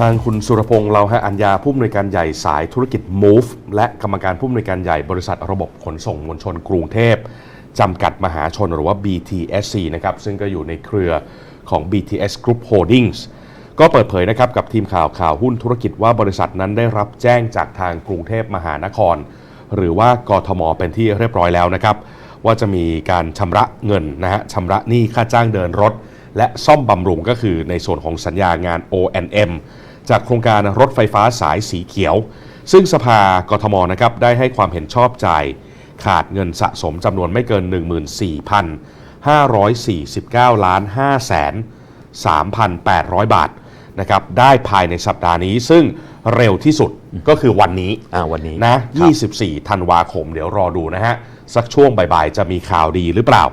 ทางคุณสุรพงษ์เราหะอัญญาผู้อำนวยการใหญ่สายธุรกิจ Move และกรรมการผู้อำนวยการใหญ่บริษัทระบบขนส่งมวลชนกรุงเทพจำกัดมหาชนหรือว่า BTSC นะครับซึ่งก็อยู่ในเครือของ BTS Group Holdings ก็เปิดเผยนะครับกับทีมข่าวข่าวหุ้นธุรกิจว่าบริษัทนั้นได้รับแจ้งจากทางกรุงเทพมหานคร หรือว่ากทมเป็นที่เรียบร้อยแล้วนะครับว่าจะมีการชำระเงินนะฮะชำระหนี้ค่าจ้างเดินรถ และซ่อมบำรุงก็คือในส่วนของสัญญางาน O&M จากโครงการรถไฟฟ้าสายสีเขียว ซึ่งสภากทมนะครับได้ให้ความเห็นชอบจ่ายขาดเงินสะสมจำนวนไม่เกิน 14,549 ล้าน5แสน3,800 บาทนะครับได้ภายในสัปดาห์นี้ซึ่งเร็วที่สุดก็คือวันนี้อ่าวันนี้นะครับ24 ธันวาคม เดี๋ยวรอดูนะฮะ สักช่วงบ่ายๆ จะมีข่าวดีหรือเปล่า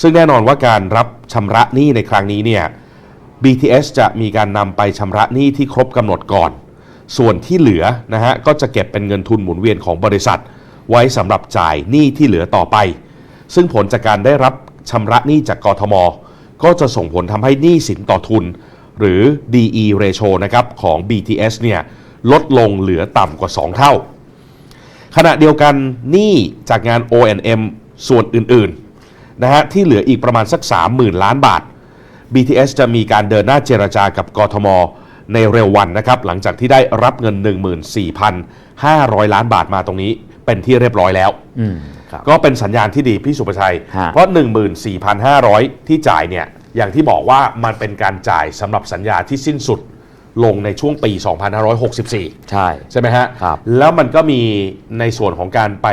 ซึ่งแน่นอนว่าการรับชำระหนี้ในครั้งนี้เนี่ย BTS จะมีการนำไปชำระหนี้ที่ครบกำหนดก่อน ส่วนที่เหลือนะฮะก็จะเก็บเป็นเงินทุนหมุนเวียนของบริษัท ไว้สำหรับจ่ายหนี้ที่เหลือต่อไป ซึ่งผลจากการได้รับชำระหนี้จากกทม ก็จะส่งผลทำให้หนี้สินต่อทุน หรือ DE ratio นะครับของ BTS เนี่ยลดลงเหลือต่ำกว่า 2 เท่า ขณะเดียวกันหนี้จากงาน O&M ส่วนอื่นๆนะฮะที่เหลืออีกประมาณสัก 30,000 ล้านบาท BTS จะมีการเดินหน้าเจรจากับกทม ในเร็ววันนะครับ หลังจากที่ได้รับเงิน 14,500 ล้านบาทมาตรงนี้ เป็นที่เรียบร้อยแล้ว อืมครับ ก็เป็นสัญญาณที่ดีพี่สุประชัย ฮะ เพราะ 14,500 ที่จ่ายเนี่ย อย่างที่บอกว่ามันเป็นการจ่ายสำหรับสัญญาที่สิ้นสุดลงในช่วงปี 2564 ใช่ ใช่ไหมฮะ ครับแล้วมันก็มีในส่วนของการไป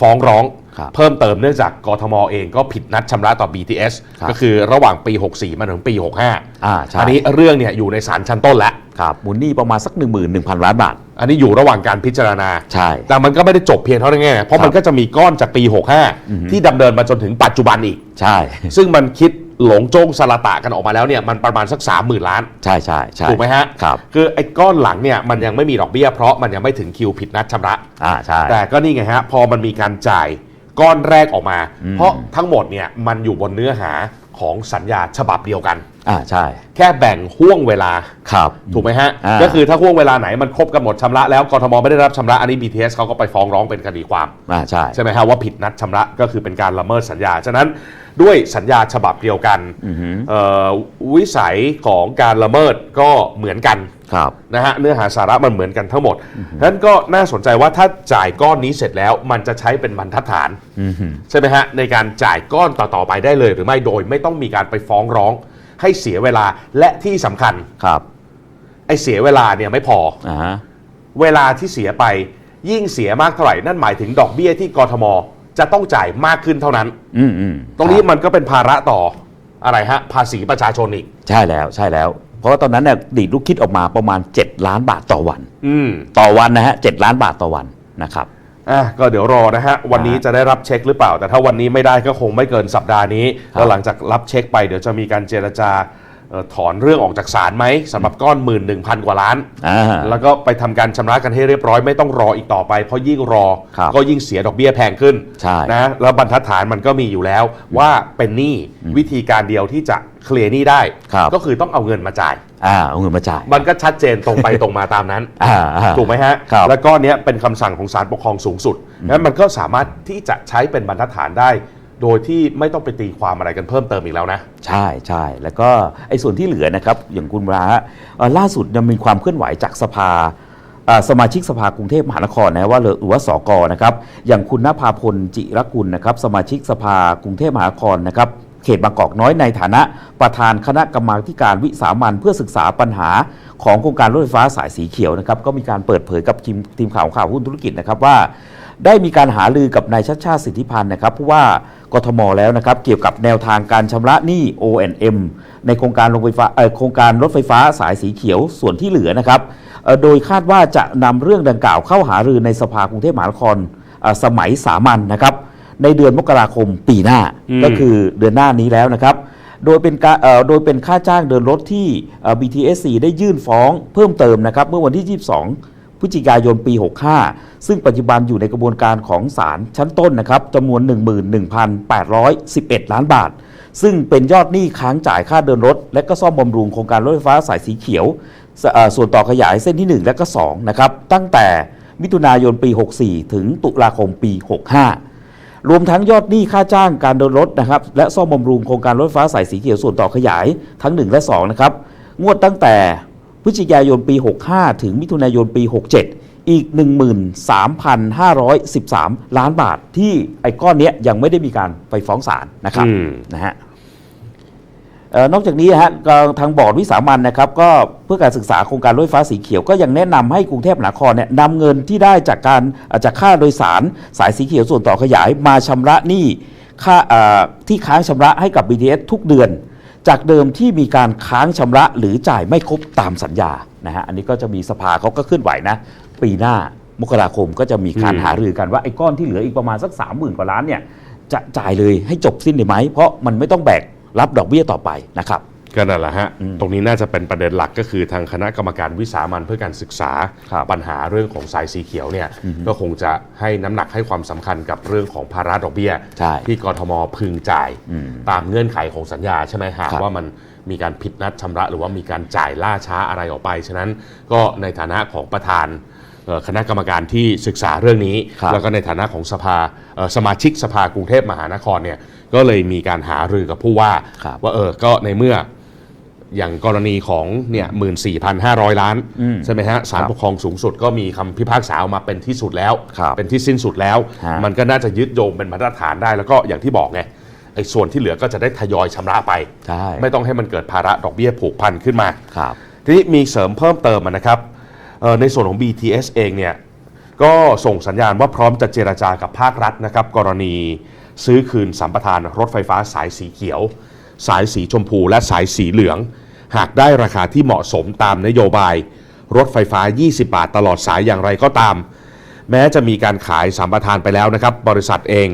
ฟ้องร้องครับ เพิ่มเติมเนื่องจากกทมเองก็ผิดนัดชำระต่อ BTS ครับก็คือระหว่างปี 64 มาถึงปี 65อ่าใช่อันนี้เรื่องเนี่ยอยู่ในศาลชั้นต้นแล้วครับมูลหนี้ประมาณสัก 1 1 0 0 0 ล้านบาท อันนี้อยู่ระหว่างการพิจารณา ใช่ แต่มันก็ไม่ได้จบเพียงเท่านั้นไงเพราะมันก็จะมีก้อนจากปี 65 ที่ดำเนินมาจนถึงปัจจุบันอีก ใช่ ซึ่งมันคิดหลงโจ้งสลาตะกันออกมาแล้วเนี่ยมันประมาณสัก 30,000 ล้าน ใช่ใช่ใช่ถูกไหมฮะครับคือไอ้ก้อนหลังเนี่ยมันยังไม่มีดอกเบี้ยเพราะมันยังไม่ถึงคิวผิดนัดชำระอ่าใช่แต่ก็นี่ไงฮะพอมันมีการจ่าย ก้อนแรกออกมา เพราะทั้งหมดเนี่ยมันอยู่บนเนื้อหาของสัญญาฉบับเดียวกัน อ่าใช่ แค่แบ่งห่วงเวลา ครับ ถูกไหมฮะ อ่า ก็คือถ้าห่วงเวลาไหนมันครบกำหนดชำระแล้วกทมไม่ได้รับชำระอันนี้ BTS เขาก็ไปฟ้องร้องเป็นคดีความ อ่าใช่ ใช่ไหมฮะว่าผิดนัดชำระก็คือเป็นการละเมิดสัญญา ฉะนั้นด้วยสัญญาฉบับเดียวกันเอ่อวิสัยของการละเมิดก็เหมือนกันครับ นะฮะเนื้อหาสาระมันเหมือนกันทั้งหมดฉะนั้นก็น่าสนใจว่าถ้าจ่ายก้อนนี้เสร็จแล้วมันจะใช้เป็นบรรทัดฐานอือหือใช่ไหมฮะในการจ่ายก้อนต่อๆไปได้เลยหรือไม่โดยไม่ต้องมีการไปฟ้องร้อง ให้เสียเวลาและที่สำคัญ ครับไอ้เสียเวลาเนี่ยไม่พอ อ่าฮะเวลาที่เสียไปยิ่งเสียมากเท่าไหร่ นั่นหมายถึงดอกเบี้ยที่กทม จะต้องจ่ายมากขึ้นเท่านั้น อืมอืมตรงนี้คบมันก็เป็นภาระต่ออะไรฮะ ภาษีประชาชนอีก ใช่แล้วใช่แล้ว เพราะว่าตอนนั้นเนี่ยดีดลูกคิดออกมาประมาณ 7 ล้านบาทต่อวัน อืม ต่อวันนะฮะ7ล้านบาทต่อวันนะครับ อะก็เดี๋ยวรอนะฮะ วันนี้จะได้รับเช็คหรือเปล่า แต่ถ้าวันนี้ไม่ได้ก็คงไม่เกินสัปดาห์นี้ครับแล้วหลังจากรับเช็คไปเดี๋ยวจะมีการเจรจาเอ่อ ถอนเรื่องออกจากศาลไหมสำหรับก้อนหมื่นหนึ่งพันกว่าล้านอ่าแล้วก็ไปทำการชำระกันให้เรียบร้อยไม่ต้องรออีกต่อไป เพราะยิ่งรอครับก็ยิ่งเสียดอกเบี้ยแพงขึ้นใช่นะแล้วบรรทัดฐานมันก็มีอยู่แล้ว ว่าเป็นหนี้วิธีการเดียวที่จะเคลียร์หนี้ได้ครับก็คือต้องเอาเงินมาจ่ายอ่าเอาเงินมาจ่าย มันก็ชัดเจนตรงไปตรงมาตามนั้นอ่าอ่าถูกไหมฮะครับแล้วก็เนี้ยเป็นคำสั่งของศาลปกครองสูงสุดนั้นมันก็สามารถที่จะใช้เป็นบรรทัดฐานได้ โดยที่ไม่ต้องไปตีความอะไรกันเพิ่มเติมอีกแล้วนะ ใช่ใช่แล้วก็ไอ้ส่วนที่เหลือนะครับ อย่างคุณวราฮะเอ่อล่าสุดยังมีความเคลื่อนไหวจากสภาเอ่อสมาชิกสภากรุงเทพมหานครนะว่าหรือว่าสกนะครับ อย่างคุณนภาพลจิรกุลนะครับ สมาชิกสภากรุงเทพมหานครนะครับ เขตบางกอกน้อยในฐานะประธานคณะกรรมาธิการวิสามันเพื่อศึกษาปัญหาของโครงการรถไฟฟ้าสายสีเขียวนะครับ ก็มีการเปิดเผยกับทีมทีมข่าวข่าวหุ้นธุรกิจนะครับว่า ได้มีการหาลือกับนายชัดชาติสิทธิพันธ์นะครับผู้ว่ากทมแล้วนะครับ เกี่ยวกับแนวทางการชำระหนี้ O&M ในโครงการโรงไฟฟ้าเอ่อโครงการรถไฟฟ้าสายสีเขียวส่วนที่เหลือนะครับเอ่อโดยคาดว่าจะนำเรื่องดังกล่าวเข้าหารือในสภากรุงเทพมหานครเอ่อสมัยสามัญนะครับ ในเดือนมกราคมปีหน้าอืมก็คือเดือนหน้านี้แล้วนะครับ โดยเป็นการเอ่อโดยเป็นค่าจ้างเดินรถที่เอ่อ BTSC ได้ยื่นฟ้องเพิ่มเติมนะครับ เมื่อวันที่ 22 พฤศจิกายนปี 65 ซึ่งปัจจุบันอยู่ในกระบวนการของศาลชั้นต้นนะครับจำนวน 11,811 ล้านบาท ซึ่งเป็นยอดหนี้ค้างจ่ายค่าเดินรถ และก็ซ่อมบำรุงโครงการรถไฟฟ้าสายสีเขียว ส่วนต่อขยายเส้นที่ 1 และก็2นะครับตั้งแต่มิถุนายนปี 64 ถึงตุลาคมปี 65รวมทั้งยอดหนี้ค่าจ้างการเดินรถนะครับและซ่อมบำรุงโครงการรถไฟฟ้าสายสีเขียวส่วนต่อขยายทั้ง 1 และ 2 นะครับ งวดตั้งแต่ พฤศจิกายนปี 65 ถึงมิถุนายนปี 67 อีก 13,513 ล้านบาทที่ไอ้ก้อนเนี้ยยังไม่ได้มีการไปฟ้องศาลนะครับอืมนะฮะเอ่อนอกจากนี้นะฮะก็ทางบอร์ดวิสามันนะครับก็เพื่อการศึกษาโครงการรถไฟฟ้าสีเขียวก็ยังแนะนำให้กรุงเทพมหานครเนี่ยนำเงินที่ได้จากการเอ่อจากค่าโดยสารสายสีเขียวส่วนต่อขยายมาชำระหนี้ค่าเอ่อที่ค้างชำระให้กับ BTS ทุกเดือน จากเดิมที่มีการค้างชำระหรือจ่ายไม่ครบตามสัญญานะฮะอันนี้ก็จะมีสภาเขาก็เคลื่อนไหวนะ ปีหน้ามกราคมก็จะมีการหารือกันว่าไอ้ก้อนที่เหลืออีกประมาณสัก 3 0,000 กว่าล้านเนี่ยจะจ่ายเลยให้จบสิ้นได้ไหมเพราะมันไม่ต้องแบกรับดอกเบี้ยต่อไปนะครับ ก็นั่นแหละฮะอืมตรงนี้น่าจะเป็นประเด็นหลักก็คือทางคณะกรรมการวิสามันเพื่อการศึกษาครับปัญหาเรื่องของสายสีเขียวเนี่ยก็คงจะให้น้ำหนักให้ความสำคัญกับเรื่องของภาระดอกเบี้ยใช่ที่กทมพึงจ่ายอืมตามเงื่อนไขของสัญญาใช่ไหมหากครับว่ามันมีการผิดนัดชำระ หรือว่ามีการจ่ายล่าช้าอะไรออกไป ฉะนั้นก็ในฐานะของประธานเอ่อคณะกรรมการที่ศึกษาเรื่องนี้ครับแล้วก็ในฐานะของสภาเอ่อสมาชิกสภากรุงเทพมหานครเนี่ยก็เลยมีการหารือกับผู้ว่าครับว่าเออก็ในเมื่อ อย่างกรณีของเนี่ยหมื่นสี่พันห้าร้อยล้านอืมใช่ไหมฮะศาลครับปกครองสูงสุดก็มีคำพิพากษาออกมาเป็นที่สุดแล้วครับเป็นที่สิ้นสุดแล้วฮะมันก็น่าจะยึดโยงเป็นมาตรฐานได้ แล้วก็อย่างที่บอกไงไอ้ส่วนที่เหลือก็จะได้ทยอยชำระไปใช่ไม่ต้องให้มันเกิดภาระดอกเบี้ยผูกพันขึ้นมาครับทีนี้มีเสริมเพิ่มเติมมานะครับเอ่อในส่วนของ BTS เองเนี่ยก็ส่งสัญญาณว่าพร้อมจะเจรจากับภาครัฐนะครับ กรณีซื้อคืนสัมปทานรถไฟฟ้าสายสีเขียว สายสีชมพูและสายสีเหลือง หากได้ราคาที่เหมาะสมตามนโยบาย รถไฟฟ้า 20 บาทตลอดสายอย่างไรก็ตาม แม้จะมีการขายสัมปทานไปแล้วนะครับ บริษัทเอง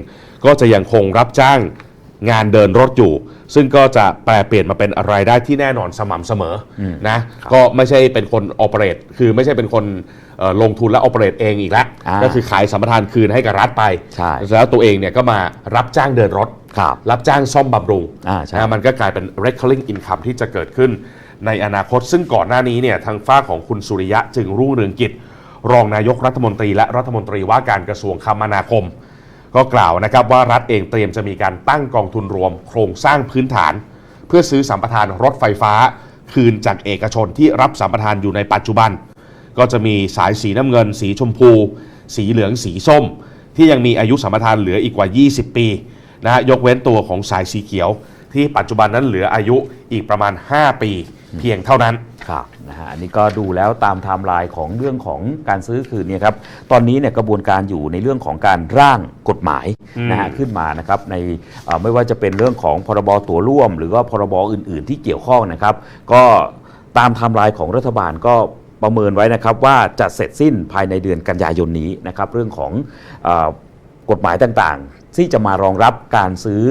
ก็จะยังคงรับจ้าง งานเดินรถอยู่ ซึ่งก็จะแปลเปลี่ยนมาเป็นรายได้ที่แน่นอนสม่ำเสมออนะก็ไม่ใช่เป็นคนออเปเรตคือไม่ใช่เป็นคนเอ่อลงทุนและออเปเรตเองอีกแล้วอ่าก็คือขายสัมปทานคืนให้กับรัฐไปใช่แล้วตัวเองเนี่ยก็มารับจ้างเดินรถครับรับจ้างซ่อมบำรุงอ่าใช่นะมันก็กลายเป็น recurring income ที่จะเกิดขึ้นในอนาคต ซึ่งก่อนหน้านี้เนี่ยทางฝ้ากของคุณสุริยะจึงรุ่งเรืองกิจ รองนายกรัฐมนตรีและรัฐมนตรีว่าการกระทรวงคมนาคม ก็กล่าวนะครับว่ารัฐเองเตรียมจะมีการตั้งกองทุนรวม โครงสร้างพื้นฐาน เพื่อซื้อสัมปทานรถไฟฟ้า คืนจากเอกชนที่รับสัมปทานอยู่ในปัจจุบัน ก็จะมีสายสีน้ำเงิน สีชมพู สีเหลืองสีส้ม ที่ยังมีอายุสัมปทานเหลืออีกกว่า 20 ปีนะฮะยกเว้นตัวของสายสีเขียว ที่ปัจจุบันนั้นเหลืออายุอีกประมาณ 5 ปี เพียงเท่านั้น ครับนะฮะอันนี้ก็ดูแล้วตามไทม์ไลน์ของเรื่องของการซื้อคืนเนี่ยครับตอนนี้เนี่ยกระบวนการอยู่ในเรื่องของการร่างกฎหมายอืมนะฮะขึ้นมานะครับในเอ่อไม่ว่าจะเป็นเรื่องของพรบตั๋วร่วม หรือว่าพรบอื่น ๆ ที่เกี่ยวข้องนะครับ ก็ตามไทม์ไลน์ของรัฐบาลก็ประเมินไว้นะครับว่าจะเสร็จสิ้นภายในเดือนกันยายนนี้นะครับเรื่องของเออกฎหมายต่างๆ ที่จะมารองรับการซื้อ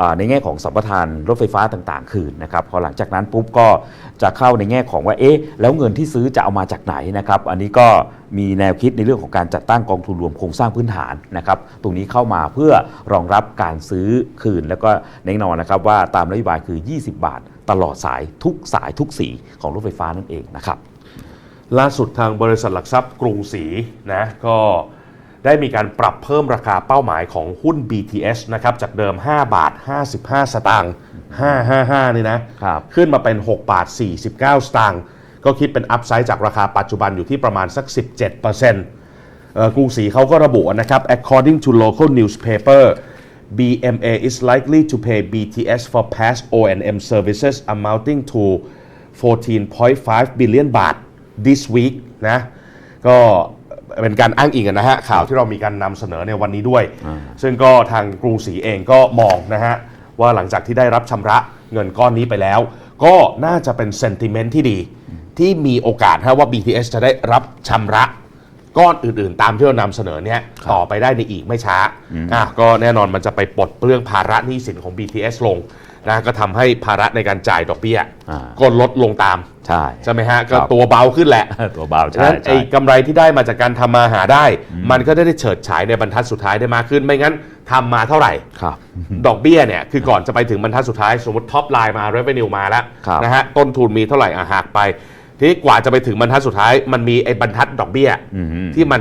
อในแง่ของสัมปทานรถไฟฟ้าต่างๆ คืนนะครับพอหลังจากนั้นปุ๊บก็จะเข้าในแง่ของว่าเอ๊ะแล้วเงินที่ซื้อจะเอามาจากไหนนะครับอันนี้ก็มีแนวคิดในเรื่องของการจัดตั้งกองทุนรวมโครงสร้างพื้นฐานนะครับตรงนี้เข้ามาเพื่อรองรับการซื้อคืน แล้วก็แน่นอนนะครับว่าตามนโยบายคือ 20 บาท ตลอดสายทุกสายทุกสีของรถไฟฟ้านั่นเองนะครับล่าสุดทางบริษัทหลักทรัพย์กรุงศรีนะก็ ได้มีการปรับเพิ่มราคาเป้าหมายของหุ้น BTS นะครับจากเดิม 5 บาท 55 สตางค์ 555 นี่นะครับขึ้นมาเป็น 6 บาท 49 สตางค์ ก็คิดเป็นอัพไซด์จากราคาปัจจุบันอยู่ที่ประมาณสัก 17%เอ่อกรุงศรีเขาก็ระบุนะครับ according to local newspaper BMA is likely to pay BTS for past O&M services amounting to 14.5 billion บาท this week นะ ก็ เป็นการอ้างอิงกันนะฮะข่าวที่เรามีการนำเสนอในวันนี้ด้วย ซึ่งก็ทางกรุงศรีเองก็มองนะฮะว่าหลังจากที่ได้รับชำระเงินก้อนนี้ไปแล้ว ก็น่าจะเป็นเซนติเมนต์ที่ดี ที่มีโอกาสฮะว่า BTS จะได้รับชำระก้อนอื่นๆ ตามที่เรานำเสนอเนี่ยต่อไปได้ในอีกไม่ช้าอะก็แน่นอนมันจะไปปลดเปลื้องภาระหนี้สินของ BTS ลง นะก็ทำให้ภาระในการจ่ายดอกเบี้ยอ่า ก็ลดลงตาม ใช่ ใช่ไหมฮะคก็รับ ตัวเบาขึ้นแหละ ตัวเบาฉะใช่นั้นใช่ไอ้กำไรที่ได้มาจากการทำมาหาได้ มันก็ได้เฉิดฉายในบรรทัดสุดท้ายได้มากขึ้น ไม่งั้นทำมาเท่าไหร่ ครับ ดอกเบี้ยเนี่ย คือก่อนจะไปถึงบรรทัดสุดท้าย สมมติท็อปไลน์มา revenue มาแล้วครับนะฮะต้นทุนมีเท่าไหร่อะหักไป ทีนี้กว่าจะไปถึงบรรทัดสุดท้าย มันมีไอ้บรรทัดดอกเบี้ยอืมที่มัน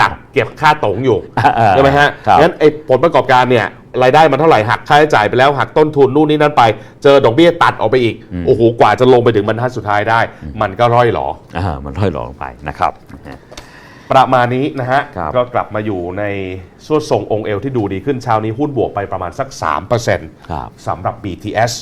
ดักเก็บค่าตงอยู่อ่าใช่ไหมฮะครับ งั้นไอ้ผลประกอบการเนี่ย รายได้มันเท่าไหร่หักค่าใช้จ่ายไปแล้วหักต้นทุนนู่นนี่นั่นไป เจอดอกเบี้ยตัดออกไปอีกโอ้โหกว่าจะลงไปถึงบรรทัดสุดท้ายได้ มันก็ร่อยหรออ่ามันร่อยหลอลงไปนะครับ ประมาณนี้นะฮะครับก็กลับมาอยู่ในสวดทรงองค์เอวที่ดูดีขึ้นเช้านี้หุ้นบวกไปประมาณสัก3%ครับสำหรับ BTS